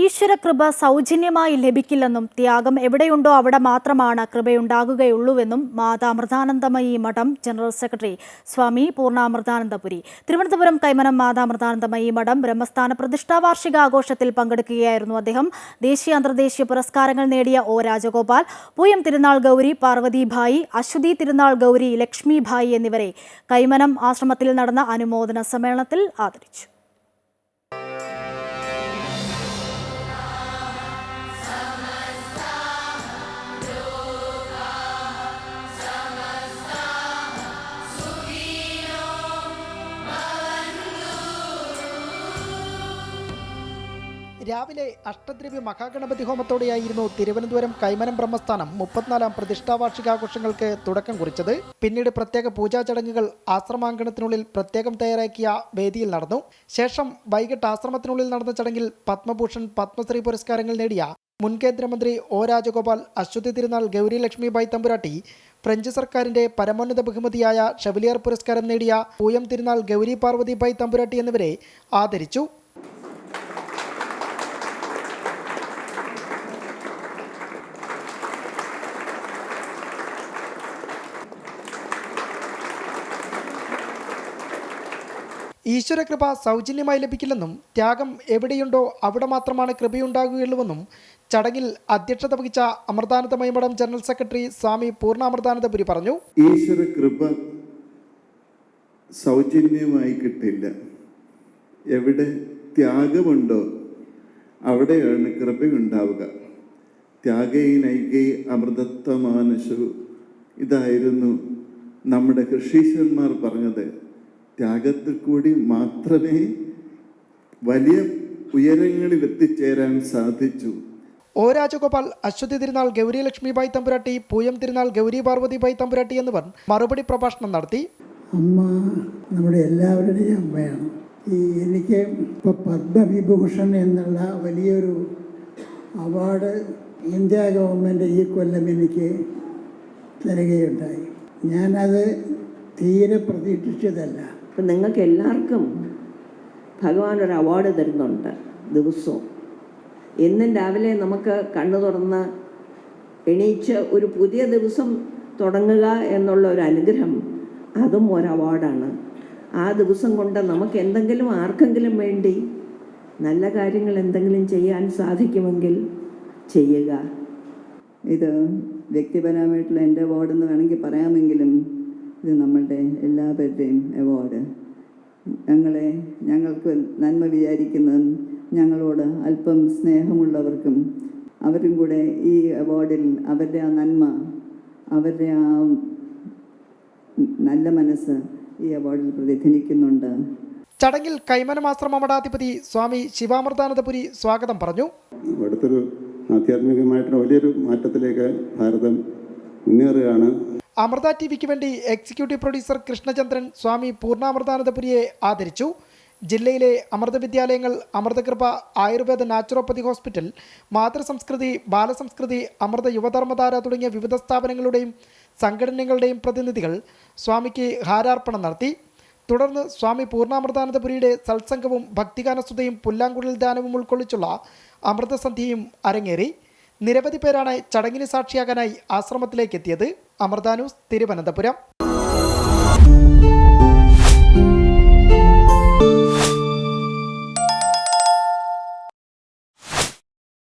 ഈശ്വര കൃപ സൗജന്യമായി ലഭിക്കില്ലെന്നും ത്യാഗം എവിടെയുണ്ടോ അവിടെ മാത്രമാണ് കൃപയുണ്ടാകുകയുള്ളൂവെന്നും മാതാമൃതാനന്ദമയി മഠം ജനറൽ സെക്രട്ടറി സ്വാമി പൂർണാമൃതാനന്ദപുരി തിരുവനന്തപുരം കൈമനം മാതാ അമൃതാനന്ദമയി മഠം ബ്രഹ്മസ്ഥാന പ്രതിഷ്ഠാ വാർഷികാഘോഷത്തിൽ പങ്കെടുക്കുകയായിരുന്നു അദ്ദേഹം. ദേശീയ അന്തർദേശീയ പുരസ്കാരങ്ങൾ നേടിയ ഒ രാജഗോപാൽ പൂയം തിരുനാൾ ഗൗരി പാർവതിഭായി അശ്വതി തിരുനാൾ ഗൗരി ലക്ഷ്മിഭായി എന്നിവരെ കൈമനം ആശ്രമത്തിൽ നടന്ന അനുമോദന സമ്മേളനത്തിൽ ആദരിച്ചു. രാവിലെ അഷ്ടദ്രവ്യ മഹാഗണപതി ഹോമത്തോടെയായിരുന്നു തിരുവനന്തപുരം കൈമനം ബ്രഹ്മസ്ഥാനം മുപ്പത്തിനാലാം പ്രതിഷ്ഠാ വാർഷികാഘോഷങ്ങൾക്ക് തുടക്കം കുറിച്ചത്. പിന്നീട് പ്രത്യേക പൂജാ ചടങ്ങുകൾ ആശ്രമാങ്കണത്തിനുള്ളിൽ പ്രത്യേകം തയ്യാറാക്കിയ വേദിയിൽ നടന്നു. ശേഷം വൈകിട്ട് ആശ്രമത്തിനുള്ളിൽ നടന്ന ചടങ്ങിൽ പത്മഭൂഷൺ പത്മശ്രീ പുരസ്കാരങ്ങൾ നേടിയ മുൻ കേന്ദ്രമന്ത്രി ഒ രാജഗോപാൽ അശ്വതി തിരുനാൾ ഗൗരി ലക്ഷ്മിബായ് തമ്പുരാട്ടി ഫ്രഞ്ച് സർക്കാരിന്റെ പരമോന്നത ബഹുമതിയായ ഷെവലിയർ പുരസ്കാരം നേടിയ പൂയം തിരുനാൾ ഗൗരി പാർവതിബായ് തമ്പുരാട്ടി എന്നിവരെ ആദരിച്ചു. ഈശ്വരകൃപ സൗജന്യമായി ലഭിക്കില്ലെന്നും ത്യാഗം എവിടെയുണ്ടോ അവിടെ മാത്രമാണ് കൃപയുണ്ടാകുകയുള്ളൂവെന്നും ചടങ്ങിൽ അധ്യക്ഷത വഹിച്ച അമൃതാനന്ദമയ മഠം ജനറൽ സെക്രട്ടറി സ്വാമി പൂർണ അമൃതാനന്ദപുരി പറഞ്ഞു. ഈശ്വര കൃപ സൗജന്യമായി കിട്ടില്ല. എവിടെ ത്യാഗമുണ്ടോ അവിടെയാണ് കൃപയുണ്ടാവുക. ത്യാഗൈ നൈകൈ അമൃതത്വമാനശു ഇതായിരുന്നു നമ്മുടെ കൃഷീശ്വരന്മാർ പറഞ്ഞത്. ത്യാഗത്തിൽ കൂടി മാത്രമേ വലിയ ഉയരങ്ങളിൽ എത്തിച്ചേരാൻ സാധിച്ചു. ഒ രാജഗോപാൽ അശ്വതി തിരുനാൾ ഗൗരി ലക്ഷ്മിബായി തമ്പുരാട്ടി പൂയം തിരുനാൾ ഗൗരി പാർവതിബായി തമ്പുരാട്ടി എന്നിവർ മറുപടി പ്രഭാഷണം നടത്തി. അമ്മ നമ്മുടെ എല്ലാവരുടെയും അമ്മയാണ്. ഈ എനിക്ക് ഇപ്പോൾ പത്മവിഭൂഷൺ എന്നുള്ള വലിയൊരു അവാർഡ് ഇന്ത്യ ഗവൺമെന്റ് ഈ കൊല്ലം എനിക്ക് തരികയുണ്ടായി. ഞാനത് തീരെ പ്രതീക്ഷിച്ചതല്ല. അപ്പം നിങ്ങൾക്ക് എല്ലാവർക്കും ഭഗവാൻ ഒരു അവാർഡ് തരുന്നുണ്ട് ദിവസവും. എന്നും രാവിലെ നമുക്ക് കണ്ണു തുറന്ന് എണീച്ച് ഒരു പുതിയ ദിവസം തുടങ്ങുക എന്നുള്ള ഒരു അനുഗ്രഹം അതും ഒരു അവാർഡാണ് ആ ദിവസം കൊണ്ട് നമുക്ക് എന്തെങ്കിലും ആർക്കെങ്കിലും വേണ്ടി നല്ല കാര്യങ്ങൾ എന്തെങ്കിലും ചെയ്യാൻ സാധിക്കുമെങ്കിൽ ചെയ്യുക. ഇത് വ്യക്തിപരമായിട്ടുള്ള എന്റെ അവാർഡെന്ന് വേണമെങ്കിൽ പറയാമെങ്കിലും ഇത് നമ്മളുടെ എല്ലാവരുടെയും അവാർഡ് ഞങ്ങളെ ഞങ്ങൾക്ക് നന്മ വിചാരിക്കുന്നതും ഞങ്ങളോട് അല്പം സ്നേഹമുള്ളവർക്കും അവരും കൂടെ ഈ അവാർഡിൽ അവരുടെ ആ നന്മ അവരുടെ ആ നല്ല മനസ്സ് ഈ അവാർഡിൽ പ്രതിധ്വനിക്കുന്നുണ്ട്. ചടങ്ങിൽ കൈമനമാശ്രമ മഠാധിപതി സ്വാമി ശിവാമൃതാനന്ദപുരി സ്വാഗതം പറഞ്ഞു. അടുത്തൊരു ആധ്യാത്മികമായിട്ടുള്ള വലിയൊരു മാറ്റത്തിലേക്ക് ഭാരതം മുന്നേറുകയാണ്. അമൃത ടി വിക്ക് വേണ്ടി എക്സിക്യൂട്ടീവ് പ്രൊഡ്യൂസർ കൃഷ്ണചന്ദ്രൻ സ്വാമി പൂർണാമൃതാനന്ദപുരിയെ ആദരിച്ചു. ജില്ലയിലെ അമൃത വിദ്യാലയങ്ങൾ അമൃതകൃപ ആയുർവേദ നാച്ചുറോപ്പതി ഹോസ്പിറ്റൽ മാതൃസംസ്കൃതി ബാലസംസ്കൃതി അമൃത യുവധർമ്മധാര തുടങ്ങിയ വിവിധ സ്ഥാപനങ്ങളുടെയും സംഘടനകളുടെയും പ്രതിനിധികൾ സ്വാമിക്ക് ഹാരാർപ്പണം നടത്തി. തുടർന്ന് സ്വാമി പൂർണാമൃതാനന്ദപുരിയുടെ സത്സംഗവും ഭക്തിഗാനസ്തുതയും പുല്ലാങ്കുഴൽ ദാനവും ഉൾക്കൊള്ളിച്ചുള്ള അമൃതസന്ധിയും അരങ്ങേറി. നിരവധി പേരാണ് ചടങ്ങിന് സാക്ഷിയാകാനായി ആശ്രമത്തിലേക്ക് എത്തിയത് അമൃതാനൂസ് തിരുവനന്തപുരം.